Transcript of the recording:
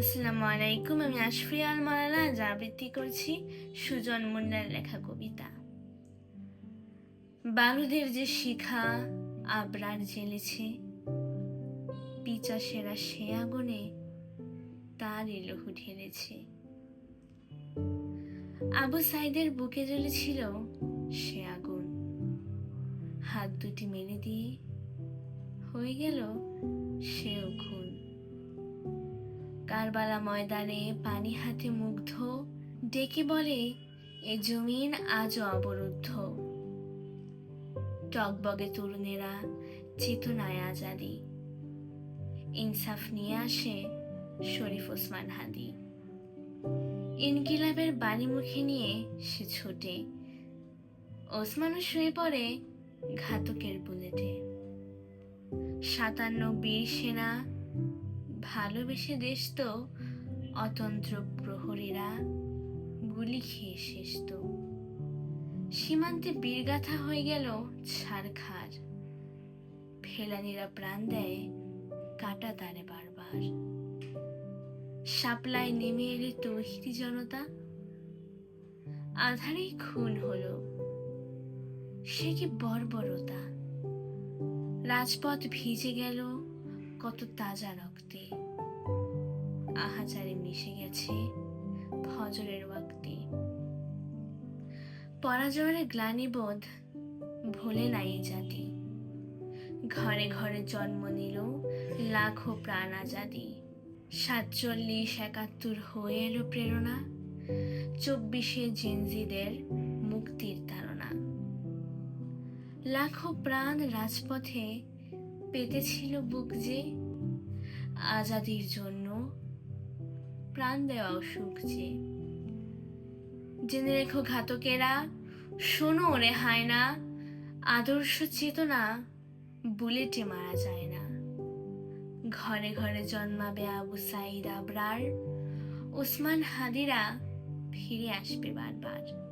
আসসালামু আলাইকুম, আমি আশফি আল মালালা আজ আবৃত্তি করছি সুজন মুন্নার লেখা কবিতা। বারুদের যে শিখা আবরার জ্বেলেছে পিচাসেরা সে আগুনে তারই লহু ঢেলেছে। আবু সাইদের বুকে জ্বলেছিল সে আগুন। হাত দুটি মেলে দিয়ে হয়ে গেল খুন কারবালা ময়দানে পানি হাতে মুগ্ধ, ডেকে বলে, এ জমিন আজও অবরুদ্ধ। টকবগে তরুণেরা চেতনায় আজাদি। ইনসাফ নিয়ে আসে শরীফ ওসমান হাদি। ইনকিলাবের বাণী মুখে নিয়ে সে ছোটে। ওসমানও শুয়ে পড়ে ঘাতকের বুলেটে। সাতান্ন বীর সেনা ভালোবেসে দেশ তো, অতন্ত্র প্রহরীরা গুলি খেয়ে শেষ তো। সীমান্তে বীরগাথা হয়ে গেল ছাড়খার ফেলানিরা প্রাণ দেয় কাটা তারে বারবার। সাপলায় নেমে এলে তৌহিদি জনতা। আধারেই খুন হলো। সে কি বর্বরতা। রাজপথ ভিজে গেল কত তাজা রক্তে। আহাজারে মিশে গেছে ফজরের ওয়াক্তে। পরাজয়ের গ্লানিবোধ ভোলে নাই জাতি। ঘরে ঘরে জন্ম নিল লাখো প্রাণ আজাদি। সাতচল্লিশ একাত্তর হয়ে এলো প্রেরণা, চব্বিশে জেনজিদের মুক্তির ধারণা লাখো প্রাণ রাজপথে পেতেছিল বুক যে আজাদির জন্য প্রাণ দেওয়া অসুখ যে। জেনে রেখো ঘাতকেরা, শোনো রে হায়না, আদর্শ চেতনা বুলেটে মারা যায় না। ঘরে ঘরে জন্মাবে আবু সাইদ আবরার, ওসমান হাদিরা ফিরে আসবে বারবার।